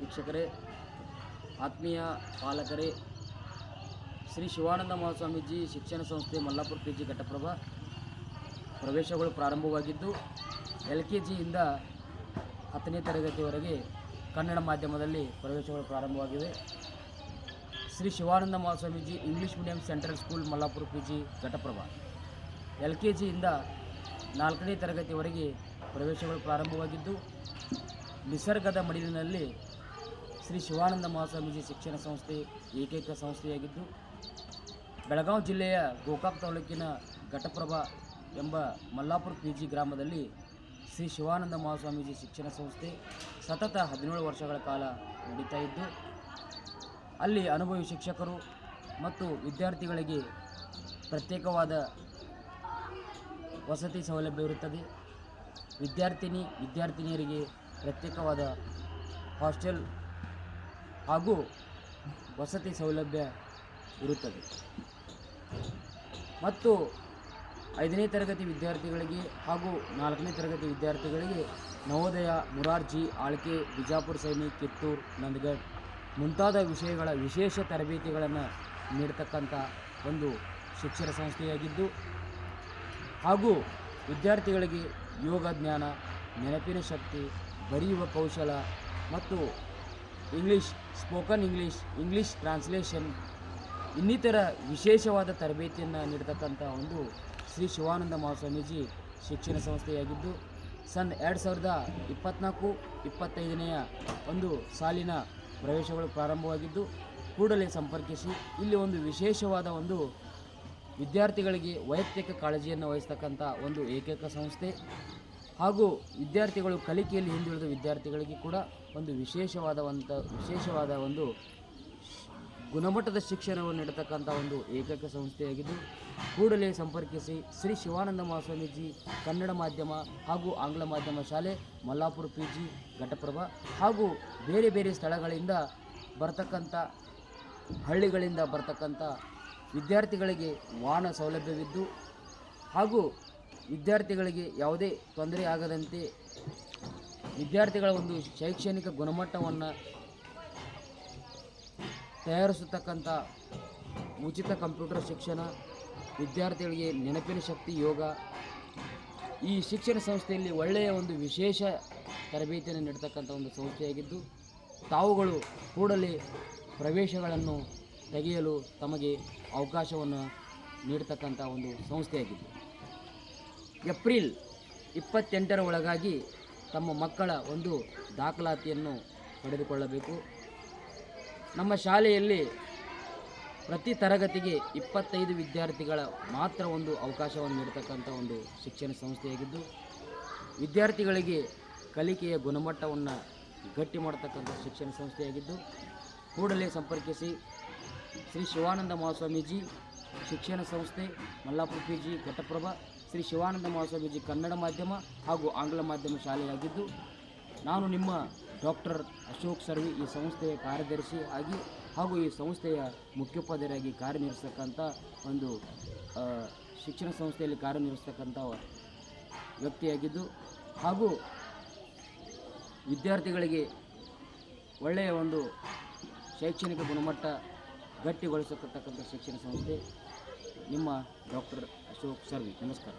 ವೀಕ್ಷಕರೇ, ಆತ್ಮೀಯ ಪಾಲಕರೇ, ಶ್ರೀ ಶಿವಾನಂದ ಮಹಾಸ್ವಾಮೀಜಿ ಶಿಕ್ಷಣ ಸಂಸ್ಥೆ ಮಲ್ಲಾಪುರ ಪಿ ಜಿ ಘಟಪ್ರಭಾ ಪ್ರವೇಶಗಳು ಪ್ರಾರಂಭವಾಗಿದ್ದು, ಎಲ್ ಕೆ ಜಿಯಿಂದ ಹತ್ತನೇ ತರಗತಿವರೆಗೆ ಕನ್ನಡ ಮಾಧ್ಯಮದಲ್ಲಿ ಪ್ರವೇಶಗಳು ಪ್ರಾರಂಭವಾಗಿವೆ. Shri Shivananda Mahaswamiji English medium central school Mallapura P G Ghataprabha L K ಜಿಯಿಂದ ನಾಲ್ಕನೇ ತರಗತಿವರೆಗೆ ಪ್ರವೇಶಗಳು ಪ್ರಾರಂಭವಾಗಿದ್ದು, ನಿಸರ್ಗದ ಮಡಿಲಿನಲ್ಲಿ ಶ್ರೀ ಶಿವಾನಂದ ಮಹಾಸ್ವಾಮೀಜಿ ಶಿಕ್ಷಣ ಸಂಸ್ಥೆ, ಏಕೈಕ ಸಂಸ್ಥೆಯಾಗಿದ್ದು, ಬೆಳಗಾವಿ ಜಿಲ್ಲೆಯ ಗೋಕಾಕ್ ತಾಲೂಕಿನ ಘಟಪ್ರಭಾ ಎಂಬ ಮಲ್ಲಾಪುರ ಪಿ ಜಿ ಗ್ರಾಮದಲ್ಲಿ ಶ್ರೀ ಶಿವಾನಂದ ಮಹಾಸ್ವಾಮೀಜಿ ಶಿಕ್ಷಣ ಸಂಸ್ಥೆ ಸತತ ಹದಿನೇಳು ವರ್ಷಗಳ ಕಾಲ ನಡೀತಾ ಇದ್ದು, ಅಲ್ಲಿ ಅನುಭವಿ ಶಿಕ್ಷಕರು ಮತ್ತು ವಿದ್ಯಾರ್ಥಿಗಳಿಗೆ ಪ್ರತ್ಯೇಕವಾದ ವಸತಿ ಸೌಲಭ್ಯವಿರುತ್ತದೆ ವಿದ್ಯಾರ್ಥಿನಿ, ವಿದ್ಯಾರ್ಥಿನಿಯರಿಗೆ ಪ್ರತ್ಯೇಕವಾದ ಹಾಸ್ಟೆಲ್ ಹಾಗೂ ವಸತಿ ಸೌಲಭ್ಯ ಇರುತ್ತದೆ. ಮತ್ತು ಐದನೇ ತರಗತಿ ವಿದ್ಯಾರ್ಥಿಗಳಿಗೆ ಹಾಗೂ ನಾಲ್ಕನೇ ತರಗತಿ ವಿದ್ಯಾರ್ಥಿಗಳಿಗೆ ನವೋದಯ, ಮುರಾರ್ಜಿ, ಆಳ್ಕೆ, ಬಿಜಾಪುರ ಸೈನಿ, ಕಿತ್ತೂರು ನಂದಗಡ್ ಮುಂತಾದ ವಿಷಯಗಳ ವಿಶೇಷ ತರಬೇತಿಗಳನ್ನು ನೀಡತಕ್ಕಂಥ ಒಂದು ಶಿಕ್ಷಣ ಸಂಸ್ಥೆಯಾಗಿದ್ದು, ಹಾಗೂ ವಿದ್ಯಾರ್ಥಿಗಳಿಗೆ ಯೋಗ ಜ್ಞಾನ, ನೆನಪಿನ ಶಕ್ತಿ, ಬರೆಯುವ ಕೌಶಲ ಮತ್ತು English spoken English English translation ಇನ್ನಿತರ ವಿಶೇಷವಾದ ತರಬೇತಿಯನ್ನು ನೀಡತಕ್ಕಂಥ ಒಂದು ಶ್ರೀ ಶಿವಾನಂದ ಮಹಾಸ್ವಾಮೀಜಿ ಶಿಕ್ಷಣ ಸಂಸ್ಥೆಯಾಗಿದ್ದು, ಸನ್ ಎರಡು ಸಾವಿರದ ಇಪ್ಪತ್ತ್ನಾಲ್ಕು ಇಪ್ಪತ್ತೈದನೆಯ ಒಂದು ಸಾಲಿನ ಪ್ರವೇಶಗಳು ಪ್ರಾರಂಭವಾಗಿದ್ದು, ಕೂಡಲೇ ಸಂಪರ್ಕಿಸಿ, ಇಲ್ಲಿ ಒಂದು ವಿಶೇಷವಾದ ಒಂದು ವಿದ್ಯಾರ್ಥಿಗಳಿಗೆ ವೈಯಕ್ತಿಕ ಕಾಳಜಿಯನ್ನು ವಹಿಸ್ತಕ್ಕಂಥ ಒಂದು ಏಕೈಕ ಸಂಸ್ಥೆ. ಹಾಗೂ ವಿದ್ಯಾರ್ಥಿಗಳು ಕಲಿಕೆಯಲ್ಲಿ ಹಿಂದುಳಿದ ವಿದ್ಯಾರ್ಥಿಗಳಿಗೆ ಕೂಡ ಒಂದು ವಿಶೇಷವಾದವಂಥ ವಿಶೇಷವಾದ ಒಂದು ಗುಣಮಟ್ಟದ ಶಿಕ್ಷಣವನ್ನು ನೀಡತಕ್ಕಂಥ ಒಂದು ಏಕೈಕ ಸಂಸ್ಥೆಯಾಗಿದ್ದು, ಕೂಡಲೇ ಸಂಪರ್ಕಿಸಿ ಶ್ರೀ ಶಿವಾನಂದ ಮಹಾಸ್ವಾಮೀಜಿ ಕನ್ನಡ ಮಾಧ್ಯಮ ಹಾಗೂ ಆಂಗ್ಲ ಮಾಧ್ಯಮ ಶಾಲೆ, ಮಲ್ಲಾಪುರ ಪಿ ಜಿ ಘಟಪ್ರಭಾ ಹಾಗೂ ಬೇರೆ ಬೇರೆ ಸ್ಥಳಗಳಿಂದ ಬರ್ತಕ್ಕಂಥ, ಹಳ್ಳಿಗಳಿಂದ ಬರ್ತಕ್ಕಂಥ ವಿದ್ಯಾರ್ಥಿಗಳಿಗೆ ವಾಹನ ಸೌಲಭ್ಯವಿದ್ದು ಹಾಗೂ ವಿದ್ಯಾರ್ಥಿಗಳಿಗೆ ಯಾವುದೇ ತೊಂದರೆ ಆಗದಂತೆ ವಿದ್ಯಾರ್ಥಿಗಳ ಒಂದು ಶೈಕ್ಷಣಿಕ ಗುಣಮಟ್ಟವನ್ನು ತಯಾರಿಸತಕ್ಕಂಥ ಉಚಿತ ಕಂಪ್ಯೂಟರ್ ಶಿಕ್ಷಣ, ವಿದ್ಯಾರ್ಥಿಗಳಿಗೆ ನೆನಪಿನ ಶಕ್ತಿ ಯೋಗ, ಈ ಶಿಕ್ಷಣ ಸಂಸ್ಥೆಯಲ್ಲಿ ಒಳ್ಳೆಯ ಒಂದು ವಿಶೇಷ ತರಬೇತಿಯನ್ನು ನೀಡತಕ್ಕಂಥ ಒಂದು ಸಂಸ್ಥೆಯಾಗಿದ್ದು, ತಾವುಗಳು ಕೂಡಲೇ ಪ್ರವೇಶಗಳನ್ನು ತೆಗೆಯಲು ತಮಗೆ ಅವಕಾಶವನ್ನು ನೀಡತಕ್ಕಂಥ ಒಂದು ಸಂಸ್ಥೆಯಾಗಿದ್ದು. ಏಪ್ರಿಲ್ ಇಪ್ಪತ್ತೆಂಟರ ಒಳಗಾಗಿ ತಮ್ಮ ಮಕ್ಕಳ ಒಂದು ದಾಖಲಾತಿಯನ್ನು ಪಡೆದುಕೊಳ್ಳಬೇಕು. ನಮ್ಮ ಶಾಲೆಯಲ್ಲಿ ಪ್ರತಿ ತರಗತಿಗೆ ಇಪ್ಪತ್ತೈದು ವಿದ್ಯಾರ್ಥಿಗಳ ಮಾತ್ರ ಒಂದು ಅವಕಾಶವನ್ನು ನೀಡತಕ್ಕಂಥ ಒಂದು ಶಿಕ್ಷಣ ಸಂಸ್ಥೆಯಾಗಿದ್ದು, ವಿದ್ಯಾರ್ಥಿಗಳಿಗೆ ಕಲಿಕೆಯ ಗುಣಮಟ್ಟವನ್ನು ಗಟ್ಟಿ ಮಾಡತಕ್ಕಂಥ ಶಿಕ್ಷಣ ಸಂಸ್ಥೆಯಾಗಿದ್ದು, ಕೂಡಲೇ ಸಂಪರ್ಕಿಸಿ ಶ್ರೀ ಶಿವಾನಂದ ಮಹಾಸ್ವಾಮೀಜಿ ಶಿಕ್ಷಣ ಸಂಸ್ಥೆ ಮಲ್ಲಾಪುರ ಪಿ ಜಿ ಘಟಪ್ರಭಾ ಶ್ರೀ ಶಿವಾನಂದ ಮಹಾಸ್ವಾಮೀಜಿ ಕನ್ನಡ ಮಾಧ್ಯಮ ಹಾಗೂ ಆಂಗ್ಲ ಮಾಧ್ಯಮ ಶಾಲೆಯಾಗಿದ್ದು, ನಾನು ನಿಮ್ಮ ಡಾಕ್ಟರ್ ಅಶೋಕ್ ಸರ್ವಿ ಈ ಸಂಸ್ಥೆಯ ಕಾರ್ಯದರ್ಶಿ ಆಗಿ ಹಾಗೂ ಈ ಸಂಸ್ಥೆಯ ಮುಖ್ಯೋಪಾಧ್ಯಾಯರಾಗಿ ಕಾರ್ಯನಿರ್ವಹಿಸ್ತಕ್ಕಂಥ ಒಂದು ಶಿಕ್ಷಣ ಸಂಸ್ಥೆಯಲ್ಲಿ ಕಾರ್ಯನಿರ್ವಹಿಸ್ತಕ್ಕಂಥ ವ್ಯಕ್ತಿಯಾಗಿದ್ದು ಹಾಗೂ ವಿದ್ಯಾರ್ಥಿಗಳಿಗೆ ಒಳ್ಳೆಯ ಒಂದು ಶೈಕ್ಷಣಿಕ ಗುಣಮಟ್ಟ ಗಟ್ಟಿಗೊಳಿಸತಕ್ಕಂಥ ಶಿಕ್ಷಣ ಸಂಸ್ಥೆ. ನಿಮ್ಮ ಡಾಕ್ಟರ್ ಅಶೋಕ್ ಸರ್ವಿ ನಮಸ್ಕಾರ.